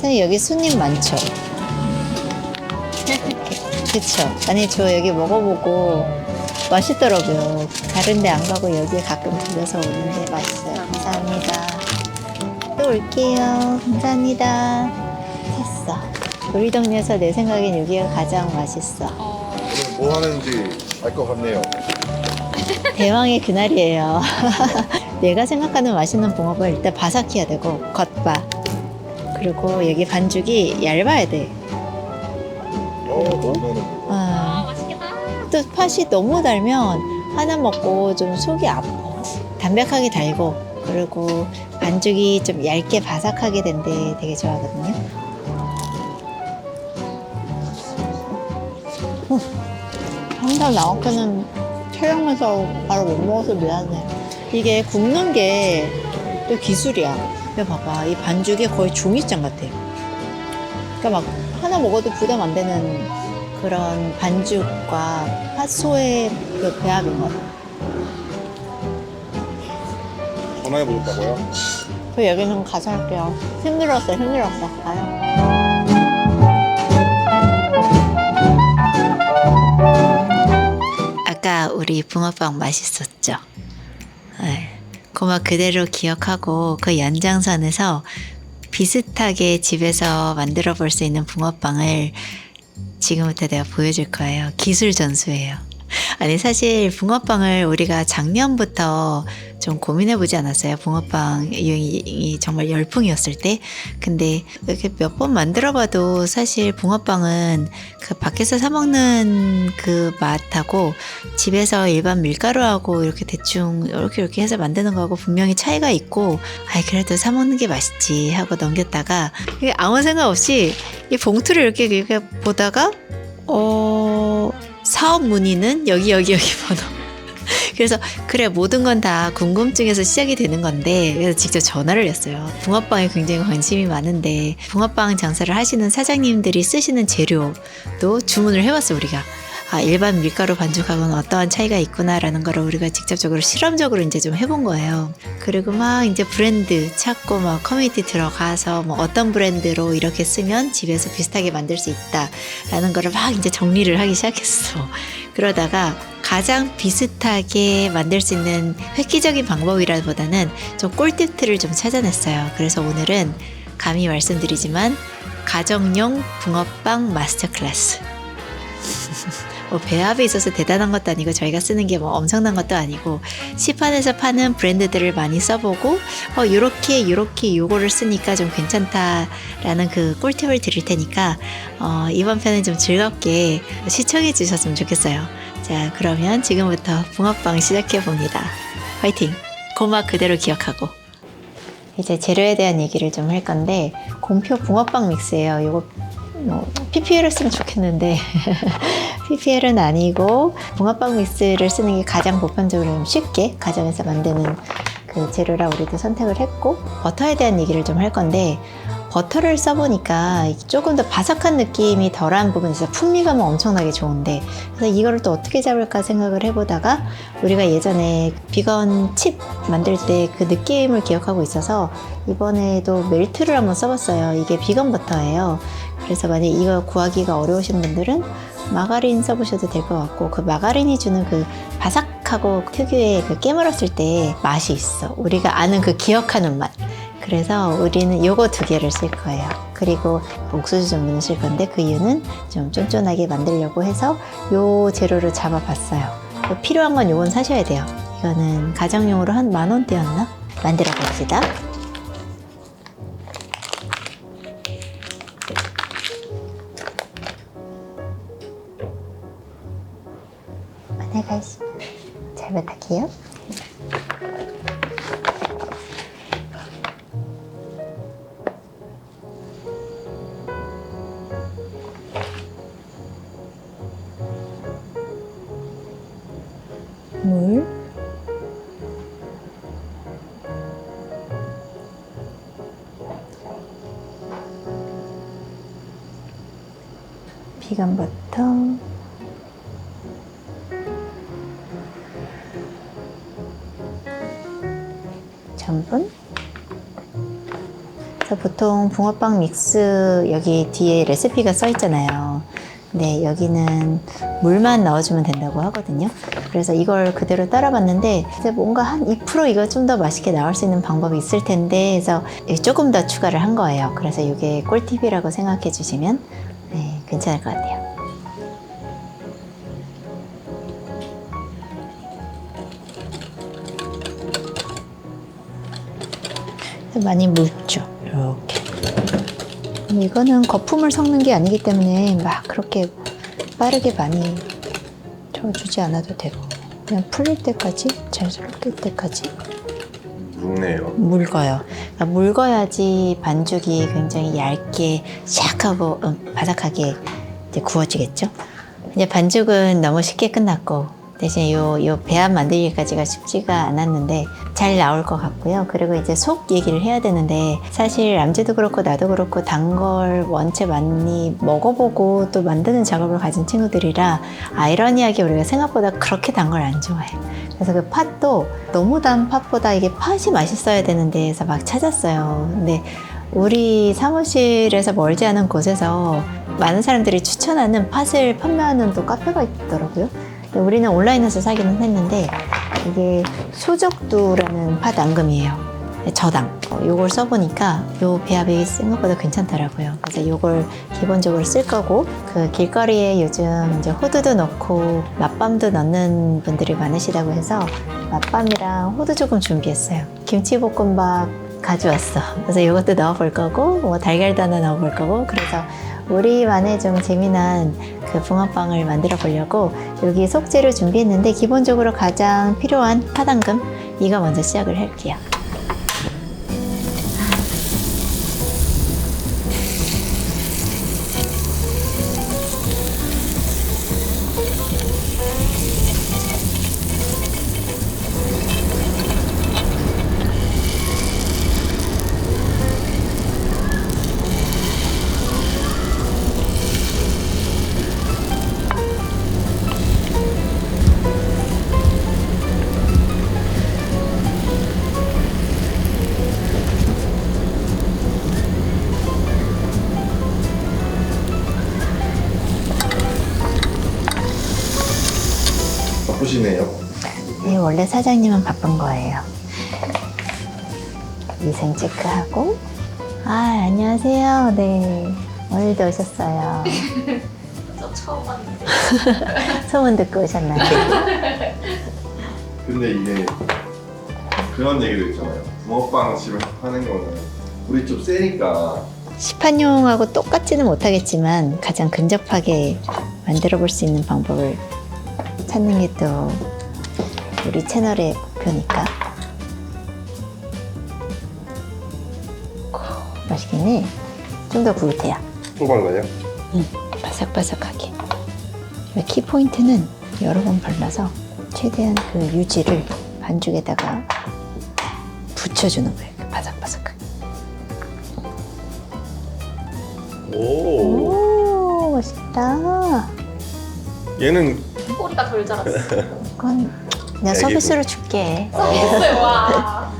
선생님 여기 손님 많죠? 그쵸? 아니 저 여기 먹어보고 맛있더라고요. 다른 데 안 가고 여기에 가끔 들려서 오는데 맛있어요. 감사합니다. 또 올게요. 감사합니다. 샀어. 우리 동네에서 내 생각엔 여기가 가장 맛있어. 오늘 뭐 하는지 알 것 같네요. 대왕의 그날이에요. 내가 생각하는 맛있는 붕어빵은 일단 바삭해야 되고 겉바 그리고 여기 반죽이 얇아야 돼. 어, 이거는 아, 또 팥이 너무 달면 하나 먹고 좀 속이 아파. 담백하게 달고 그리고 반죽이 좀 얇게 바삭하게 된데 되게 좋아하거든요. 음, 항상 나와서는 촬영해서 바로 못 먹어서 미안해. 이게 굽는 게 또 기술이야. 이거 봐봐. 이 반죽이 거의 종이장 같아. 그러니까 막 하나 먹어도 부담 안 되는 그런 반죽과 팥소의 그 배합인 것 같아. 전화해 보셨다고요? 그 얘기는 가서 할게요. 힘들었어요, 힘들었어. 가요. 아까 우리 붕어빵 맛있었죠? 네. 고막 그대로 기억하고 그 연장선에서 비슷하게 집에서 만들어 볼 수 있는 붕어빵을 지금부터 내가 보여줄 거예요. 기술 전수예요. 아니 사실 붕어빵을 우리가 작년부터 좀 고민해 보지 않았어요. 붕어빵 유행이 정말 열풍이었을 때. 근데 이렇게 몇 번 만들어 봐도 사실 붕어빵은 그 밖에서 사 먹는 그 맛하고 집에서 일반 밀가루하고 이렇게 대충 이렇게 이렇게 해서 만드는 거하고 분명히 차이가 있고 아이 그래도 사 먹는 게 맛있지 하고 넘겼다가 아무 생각 없이 이 봉투를 이렇게 이렇게 보다가 어 사업 문의는 여기 여기 여기 번호. 그래서 그래 모든 건 다 궁금증에서 시작이 되는 건데 그래서 직접 전화를 했어요. 붕어빵에 굉장히 관심이 많은데 붕어빵 장사를 하시는 사장님들이 쓰시는 재료도 주문을 해봤어 우리가. 아, 일반 밀가루 반죽하고는 어떠한 차이가 있구나라는 거를 우리가 직접적으로 실험적으로 이제 좀 해본 거예요. 그리고 막 이제 브랜드 찾고 막 커뮤니티 들어가서 뭐 어떤 브랜드로 이렇게 쓰면 집에서 비슷하게 만들 수 있다라는 거를 막 이제 정리를 하기 시작했어. 그러다가 가장 비슷하게 만들 수 있는 획기적인 방법이라보다는 좀 꿀팁들을 좀 찾아냈어요. 그래서 오늘은 감히 말씀드리지만 가정용 붕어빵 마스터 클래스. 뭐 배합에 있어서 대단한 것도 아니고 저희가 쓰는 게 뭐 엄청난 것도 아니고 시판에서 파는 브랜드들을 많이 써보고 어 요렇게 요렇게 요거를 쓰니까 좀 괜찮다라는 그 꿀팁을 드릴 테니까 어 이번 편은 좀 즐겁게 시청해 주셨으면 좋겠어요. 자 그러면 지금부터 붕어빵 시작해 봅니다. 화이팅! 고막 그대로 기억하고 이제 재료에 대한 얘기를 좀 할 건데 공표 붕어빵 믹스예요. 이거 뭐 PPL을 쓰면 좋겠는데 PPL은 아니고 붕어빵 믹스를 쓰는 게 가장 보편적으로 좀 쉽게 가정에서 만드는 그 재료라 우리도 선택을 했고 버터에 대한 얘기를 좀 할 건데 버터를 써보니까 조금 더 바삭한 느낌이 덜한 부분에서 풍미감은 엄청나게 좋은데 그래서 이거를 또 어떻게 잡을까 생각을 해보다가 우리가 예전에 비건 칩 만들 때 그 느낌을 기억하고 있어서 이번에도 멜트를 한번 써봤어요. 이게 비건 버터예요. 그래서 만약 이거 구하기가 어려우신 분들은 마가린 써보셔도 될 것 같고 그 마가린이 주는 그 바삭하고 특유의 그 깨물었을 때 맛이 있어. 우리가 아는 그 기억하는 맛. 그래서 우리는 요거 두 개를 쓸 거예요. 그리고 옥수수 전분을 쓸 건데 그 이유는 좀 쫀쫀하게 만들려고 해서 요 재료를 잡아봤어요. 필요한 건 요건 사셔야 돼요. 이거는 가정용으로 한 만 원대였나? 만들어 봅시다. 잘 부탁해요. 물, 비건 버터, 전분, 그래서 보통 붕어빵 믹스 여기 뒤에 레시피가 써 있잖아요. 근데 여기는 물만 넣어주면 된다고 하거든요. 그래서 이걸 그대로 따라봤는데 뭔가 한 2% 이거 좀 더 맛있게 나올 수 있는 방법이 있을 텐데 해서 조금 더 추가를 한 거예요. 그래서 이게 꿀팁이라고 생각해 주시면 네, 괜찮을 것 같아요. 많이 묽죠. 이렇게. 이거는 거품을 섞는 게 아니기 때문에 막 그렇게 빠르게 많이 저어주지 않아도 되고 그냥 풀릴 때까지 잘 섞일 때까지 묵네요. 묽어요. 그러니까 묽어야지 반죽이 굉장히 얇게 샥하고 음, 바삭하게 이제 구워지겠죠. 이제 반죽은 너무 쉽게 끝났고 대신 요, 요 배합 만들기까지가 쉽지가 않았는데 잘 나올 것 같고요. 그리고 이제 속 얘기를 해야 되는데 사실 람지도 그렇고 나도 그렇고 단 걸 원체 많이 먹어보고 또 만드는 작업을 가진 친구들이라 아이러니하게 우리가 생각보다 그렇게 단 걸 안 좋아해. 그래서 그 팥도 너무 단 팥보다 이게 팥이 맛있어야 되는데 해서 막 찾았어요. 근데 우리 사무실에서 멀지 않은 곳에서 많은 사람들이 추천하는 팥을 판매하는 또 카페가 있더라고요. 근데 우리는 온라인에서 사기는 했는데 이게 소적두라는 팥 앙금이에요. 저당. 어, 요걸 써보니까 요 배합이 생각보다 괜찮더라고요. 그래서 요걸 기본적으로 쓸 거고 그 길거리에 요즘 이제 호두도 넣고 맛밤도 넣는 분들이 많으시다고 해서 맛밤이랑 호두 조금 준비했어요. 김치볶음밥 가져왔어. 그래서 이것도 넣어볼 거고 뭐 달걀도 하나 넣어볼 거고 그래서 우리만의 좀 재미난 그 붕어빵을 만들어 보려고 여기 속재료 준비했는데 기본적으로 가장 필요한 파당금 이거 먼저 시작을 할게요. 바쁘시네요. 네, 원래 사장님은 바쁜 거예요. 위생 체크하고. 아, 안녕하세요. 네. 오늘도 오셨어요. 저 처음 봤는데. 소문 듣고 오셨나요? 근데 이게 그런 얘기도 있잖아요. 붕어빵 집에 하는 거는 우리 좀 세니까 시판용하고 똑같지는 못하겠지만 가장 근접하게 만들어 볼 수 있는 방법을 찾는 게 또 우리 채널의 목표니까. 오, 맛있겠네. 좀 더 구우세요. 또 발라요? 바삭바삭하게. 키 포인트는 여러 번 발라서 최대한 그 유지를 반죽에다가 붙여주는 거예요. 그 바삭바삭하게. 오. 오, 멋있다. 얘는 꼬리가 덜 자랐어. 그건 내가 애기고. 서비스로 줄게. 서비스 와.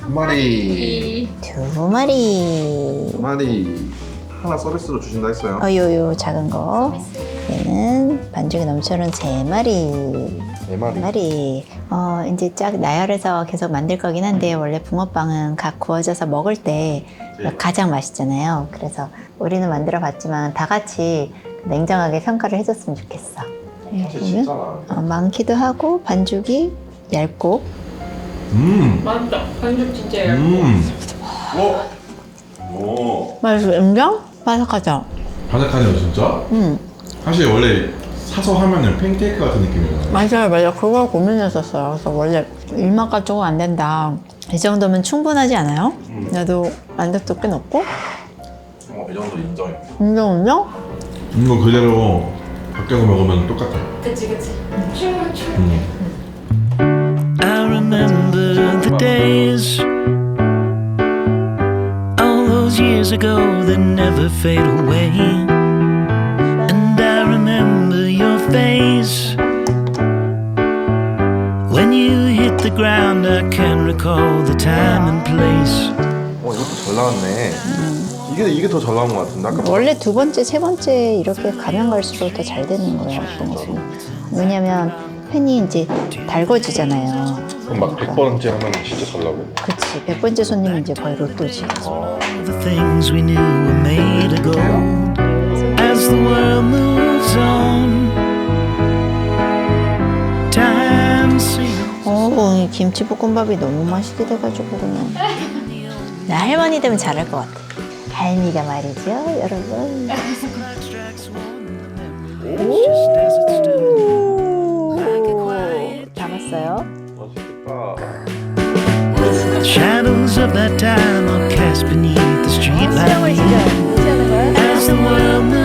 한 마리 이 두 마리. 한 마리 하나 서비스로 주신다 했어요. 어, 요요 작은 거. 서비스. 얘는 반죽이 넘쳐는 세 마리. 네 마리. 마리. 어, 이제 쫙 나열해서 계속 만들 거긴 한데, 원래 붕어빵은 각 구워져서 먹을 때 네. 가장 맛있잖아요. 그래서 우리는 만들어 봤지만 다 같이 냉정하게 평가를 해줬으면 좋겠어. 네, 사실 보면 진짜 어, 많기도 하고, 반죽이 얇고, 음, 맞다. 반죽 진짜 얇고. 음, 오. 오. 맛있어. 인정? 바삭하죠? 바삭하네요 진짜. 응. 사실 원래 사서 하면은 팬케이크 같은 느낌이잖아요. 맞아요, 맞아요. 그걸 고민했었어요. 그래서 원래 일맛가 조금 안 된다. 이 정도면 충분하지 않아요? 음. 나도 만족도 꽤 높고. 어, 이 정도 인정해. 인정, 인정? 이거 그대로 바뀌어서 먹으면 똑같아요. 그치 그치. 춤을 춤. 음. I remember the days all those years ago that never fade away. And I remember your face when you hit the ground. I can recall the time and place. 나왔네. 이게 이게 더 잘 나온 것 같은데 아까 원래 두 번째, 세 번째 이렇게 가면 갈수록 더 잘 되는 거예요. 왜냐면 팬이 이제 달궈지잖아요. 그럼 막 100번째 하면 진짜 잘 나오고. 그치. 백 번째 손님이 이제 거의 로또지. The things we knew were made of gold. As the world moves on, time seems. 어, 이 김치볶음밥이 너무 맛있게 돼가지고 그냥. 나 할머니 되면 잘할 것 같아. 할미가 말이죠, 여러분. 담았어요. 맛있겠다. Shadows of that time are cast beneath the street light. As the world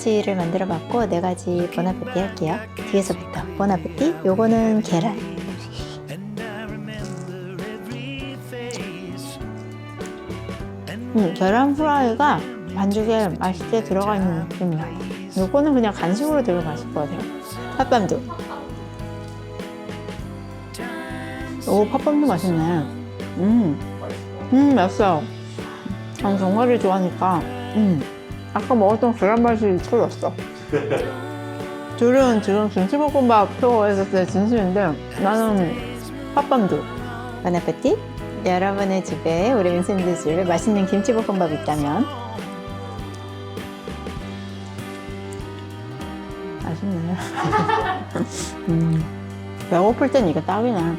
가지를 만들어 봤고 네 가지 보나페티 할게요. 뒤에서부터 보나페티. 요거는 계란. 음, 계란 프라이가 반죽에 맛있게 들어가 있는 느낌이야. 요거는 그냥 간식으로 되게 맛있을 것 같아요. 팥밤도. 오, 팥밤도 맛있네. 음, 음, 맛있어요. 난 견과류 좋아하니까, 음, 아까 먹었던 계란 맛이 틀렸어. 둘은 지금 김치볶음밥 표고했을 때 진심인데, 나는 팥밤도. 바나페티? 여러분의 집에 우리 민수님들 집에 맛있는 김치볶음밥 있다면 맛있네. 음, 배고플 땐 이게 딱이네.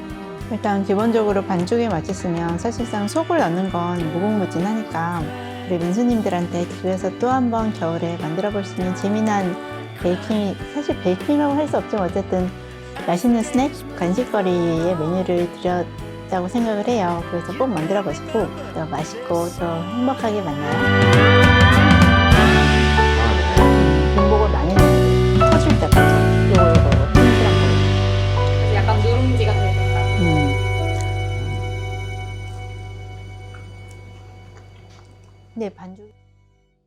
일단 기본적으로 반죽에 맛있으면 사실상 속을 넣는 건 무궁무진하니까 우리 민수님들한테 집에서 또 한 번 겨울에 만들어 볼 수 있는 재미난 베이킹, 사실 베이킹이라고 할 수 없지만 어쨌든 맛있는 스낵, 간식거리의 메뉴를 드렸다고 생각을 해요. 그래서 꼭 만들어 보시고 또 맛있고 또 행복하게 만나요. 네, 반죽.